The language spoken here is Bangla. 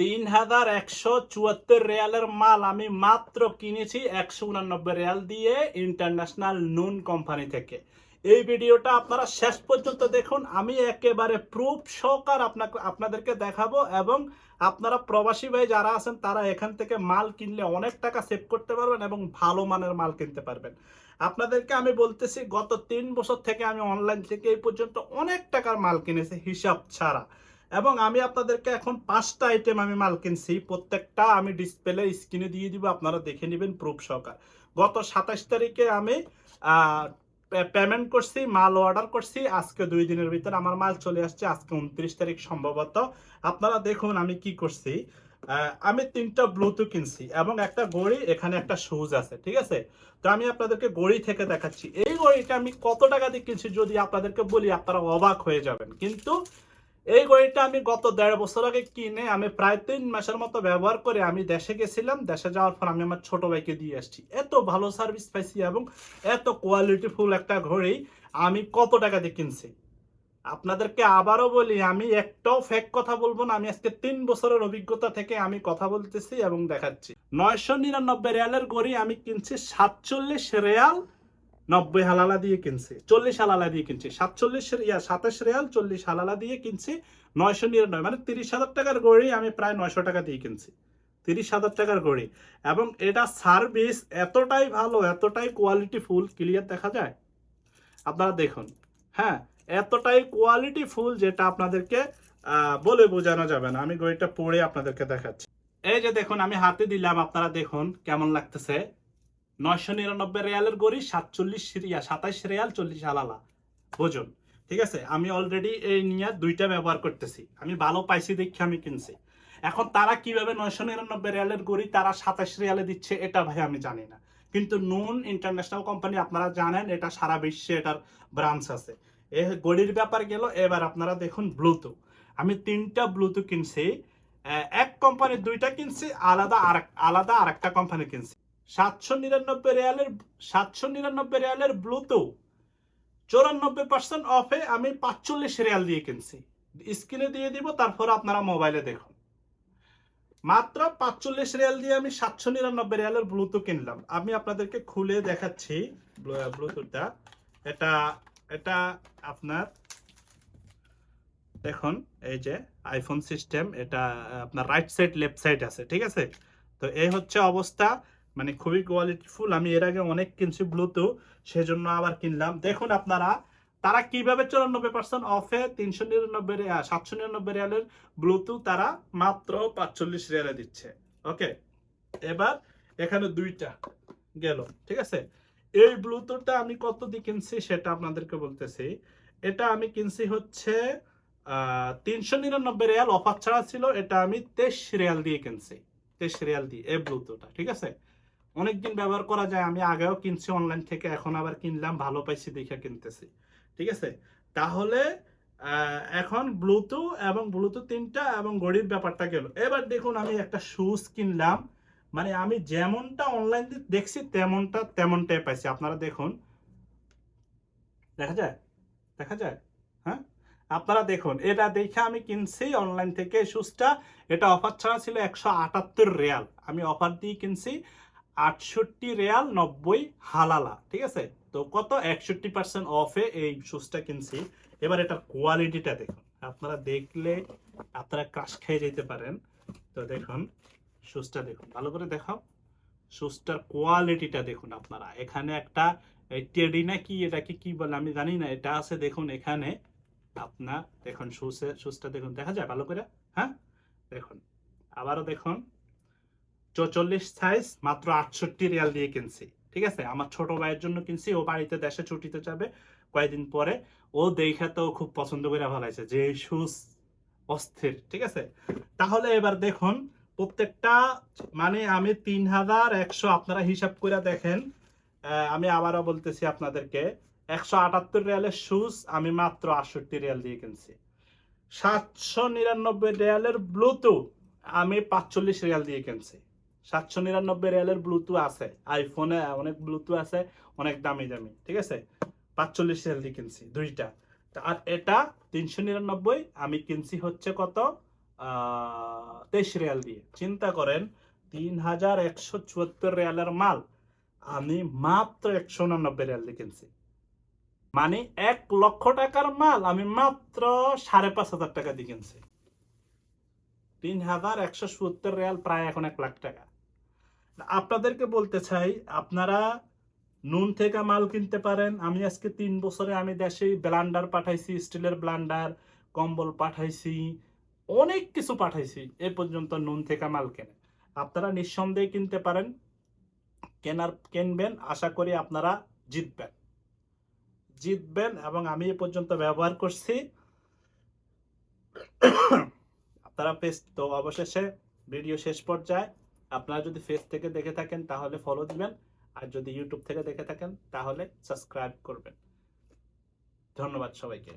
তিন হাজার একশো চুয়াত্তর রিয়ালের মাল আমি মাত্র কিনেছি একশো উনানব্বই রিয়াল দিয়ে ইন্টারন্যাশনাল নুন কোম্পানি থেকে। এই ভিডিওটা আপনারা শেষ পর্যন্ত দেখুন। আমি একেবারে প্রুফ সহকার আপনাকে, আপনাদেরকে দেখাবো এবং আপনারা প্রবাসী ভাই যারা আছেন, তারা এখান থেকে মাল কিনলে অনেক টাকা সেভ করতে পারবেন এবং ভালো মানের মাল কিনতে পারবেন। আপনাদেরকে আমি বলতেছি, গত তিন বছর থেকে আমি অনলাইন থেকে এই পর্যন্ত অনেক টাকার মাল কিনেছি, হিসাব ছাড়া। এবং আমি আপনাদেরকে এখন পাঁচটা আইটেম আমি মাল কিনছি প্রত্যেকটা আমি ডিসপ্লে স্ক্রিনে দিয়ে দিব, আপনারা দেখে নেবেন প্রুফ সহকার। গত সাতাশ তারিখে আমি পেমেন্ট করছি, মাল অর্ডার করছি, আজকে দুই দিনের ভিতর আমার মাল চলে আসছে, আজকে উনত্রিশ তারিখ সম্ভবত। আপনারা দেখুন আমি কি করছি আমি তিনটা ব্লুটুথ কিনছি এবং একটা গড়ি এখানে একটা শুজ আছে, ঠিক আছে? তো আমি আপনাদেরকে গড়ি থেকে দেখাচ্ছি। এই গড়িটা আমি কত টাকা দিয়ে কিনছি যদি আপনাদেরকে বলি, আপনারা অবাক হয়ে যাবেন। কিন্তু এই ঘড়িটা আমি গত দেড় বছর আগে কিনে আমি প্রায় তিন মাসের মতো ব্যবহার করে আমি দেশে গেছিলাম। দেশে যাওয়ার পর আমি আমার ছোট ভাইকে দিয়ে আসছি। এত ভালো সার্ভিস পাইছি এবং এত কোয়ালিটিফুল একটা ঘড়ি আমি কত টাকা দিয়ে কিনছি? আপনাদেরকে আবারও বলি, আমি একটাও ফেক কথা বলব না। আমি আজকে তিন বছরের অভিজ্ঞতা থেকে আমি কথা বলতেছি এবং দেখাচ্ছি। নয়শো নিরানব্বই রিয়ালের ঘড়ি আমি কিনছি সাতচল্লিশ রিয়াল নব্বই হালালা দিয়ে কিনছি, চল্লিশ হালালা দিয়ে কিনছি, সাতচল্লিশ ইয়া, সাতাশ রিয়াল চল্লিশ হালালা দিয়ে কিনছি, নয়শো নিরানব্বই মানে তিরিশ হাজার টাকার ঘড়ি আমি প্রায় নয়শো টাকা দিয়ে কিনছি। তিরিশ হাজার টাকার ঘড়ি এবং এটা সার্ভিস এতটাই ভালো, এতটাই কোয়ালিটি ফুল ক্লিয়ার দেখা যায়? আপনারা দেখুন হ্যাঁ এতটাই কোয়ালিটি ফুল যেটা আপনাদেরকে বলে বোঝানো যাবে না। আমি গড়িটা পড়ে আপনাদেরকে দেখাচ্ছি। এই যে দেখুন, আমি হাতে দিলাম, আপনারা দেখুন কেমন লাগতেছে। নয়শো নিরানব্বই রিয়ালের গড়ি, সাতচল্লিশ রিয়া, সাতাইশ রিয়াল, চল্লিশ হালালা। ওজন ঠিক আছে? আমি অলরেডি এই নিয়ে দুইটা ব্যবহার করতেছি। আমি ভালো পাইছি দেখে আমি কিনছি। এখন তারা কীভাবে নয়শো নিরানব্বই রিয়ালের গড়ি, তারা সাতাশ রিয়ালে দিচ্ছে, এটা ভাই আমি জানি না। কিন্তু নুন ইন্টারন্যাশনাল কোম্পানি আপনারা জানেন, এটা সারা বিশ্বে এটার ব্রাঞ্চ আছে। এ গড়ির ব্যাপার গেল, এবার আপনারা দেখুন ব্লুটুথ আমি তিনটা ব্লুটুথ কিনছি এক কোম্পানির দুইটা কিনছি, আলাদা আর আলাদা আরেকটা কোম্পানি কিনছি। সাতশো নিরানব্বই রিয়ালের, সাতশো নিরানব্বই রিয়ালের ব্লুটুথ চৌরানব্বই পার্সেন্ট অফে আমি পাঁচচল্লিশ রিয়াল দিয়ে কিনছি। স্ক্রিনে দিয়ে দিব, তারপর আপনারা মোবাইলে দেখুন। মাত্র পাঁচচল্লিশ রিয়াল দিয়ে আমি সাতশো নিরানব্বই রিয়ালের ব্লুটুথ কিনলাম। আমি আপনাদেরকে খুলে দেখাচ্ছি, ব্লু- ব্লুটুথটা এটা এটা আপনার, দেখুন, এই যে আইফোন সিস্টেম এটা আপনার রাইট সাইড লেফট সাইড আছে, ঠিক আছে? তো এই হচ্ছে অবস্থা। মানে খুবই কোয়ালিটিফুল আমি এর আগে অনেক কিনছি ব্লুটুথ সেজন্য আবার কিনলাম। দেখুন আপনারা, তারা কীভাবে চুরানব্বই পার্সেন্ট অফে তিনশো নিরানব্বই সাতশো নিরানব্বই রিয়ালের ব্লুটুথ তারা মাত্র পাঁচচল্লিশ রিয়ালে দিচ্ছে। ওকে? এবার এখানে দুইটা গেল, ঠিক আছে? এই ব্লুটুথটা আমি কত দিয়ে কিনছি সেটা আপনাদেরকে বলতেছি। এটা আমি কিনছি হচ্ছে তিনশো নিরানব্বই রিয়াল। অফার ছাড়া ছিল, এটা আমি তেইশ রিয়াল দিয়ে কিনছি। তেইশ রিয়াল দিয়ে এই ব্লুটুথটা ঠিক আছে? অনেকদিন ব্যবহার করা যায়, আমি আগেও কিনছি অনলাইন থেকে, এখন আবার কিনলাম, ভালো পাইছি দেখে কিনতেছি। ঠিক আছে? তাহলে এখন ব্লুটুথ এবং ব্লুটুথ তিনটা এবং ঘড়ির ব্যাপারটা গেল। এবার দেখুন, আমি একটা শুজ কিনলাম। মানে আমি যেমনটা অনলাইন দেখছি, তেমনটা, তেমনটাই পাইছি। আপনারা দেখুন। দেখা যায়? দেখা যায়? হ্যাঁ? আপনারা দেখুন, এটা দেখে আমি কিনছি অনলাইন থেকে শুজটা এটা অফার ছাড়া ছিল একশো আটাত্তর রিয়াল। আমি অফার দিয়ে কিনছি। আটষট্টি রেয়াল নব্বই হালালা, ঠিক আছে? তো কত? একষট্টি পার্সেন্ট অফে এই শুজটা কিনছি। এবার এটার কোয়ালিটিটা দেখুন। আপনারা দেখলে আপনারা ক্রাশ খেয়ে যেতে পারেন। তো দেখুন শুজটা দেখুন। ভালো করে দেখাও। শুজটার কোয়ালিটিটা দেখুন আপনারা। এখানে একটা টেডি না কি, এটাকে কি বলে আমি জানি না। এটা আছে দেখুন এখানে। আপনার দেখুন শুজের শুজটা দেখুন। দেখা যায় ভালো করে? হ্যাঁ? দেখুন। আবারও দেখুন। চৌচল্লিশ সাইজ মাত্র আটষট্টি রিয়াল দিয়ে কিনছি। ঠিক আছে? আমার ছোট ভাইয়ের জন্য কিনছি, ও বাড়িতে দেশে ছুটিতে যাবে কয়েকদিন পরে। ও দেখে তো খুব পছন্দ করে ভালাইছে যে অস্থির, ঠিক আছে? তাহলে এবার দেখুন, প্রত্যেকটা মানে আমি তিন হাজার একশো আপনারা হিসাব করে দেখেন। আমি আবারও বলতেছি আপনাদেরকে, একশো আটাত্তর রিয়ালের শুজ আমি মাত্র আটষট্টি রিয়াল দিয়ে কিনছি। সাতশো নিরানব্বই রিয়ালের ব্লুটুথ আমি পাঁচচল্লিশ রিয়াল দিয়ে কিনছি। সাতশো নিরানব্বই রিয়ালের ব্লুটুথ আছে। আইফোনে অনেক ব্লুটুথ আছে, অনেক দামি দামি, ঠিক আছে? পাঁচচল্লিশ রিয়াল দিয়ে কিনছি, দুইটা। আর এটা তিনশো নিরানব্বই, আমি কিনছি হচ্ছে কত? তেইশ রিয়াল দিয়ে। চিন্তা করেন তিন হাজার একশো চুয়াত্তর রিয়ালের মাল, আমি মাত্র একশো উনানব্বই রিয়াল দিয়ে কিনছি। মানে এক লক্ষ টাকার মাল, আমি মাত্র সাড়ে পাঁচ হাজার টাকা দিয়ে কিনছি। তিন হাজার একশো সত্তর রিয়াল প্রায় এখন এক লাখ টাকা। আপনাদেরকে বলতে চাই, আপনারা নুন থেকে মাল কিনতে পারেন। আমি আজকে তিন বছরে আমি দেশে ব্লান্ডার পাঠাইছি, স্টিলের ব্লান্ডার, কম্বল পাঠাইছি, অনেক কিছু পাঠাইছি, এ পর্যন্ত নুন থেকে মাল কেনে। আপনারা নিঃসন্দেহে কিনতে পারেন, কেনার, কিনবেন, আশা করি আপনারা জিতবেন। জিতবেন এবং আমি এ পর্যন্ত ব্যবহার করছি। আপনারা পেজ তো অবশেষে ভিডিও শেষ পর্যায়ে আপনারা যদি ফেস থেকে দেখে থাকেন, তাহলে ফলো দিবেন। আর যদি ইউটিউব থেকে দেখে থাকেন, তাহলে সাবস্ক্রাইব করবেন। ধন্যবাদ সবাইকে।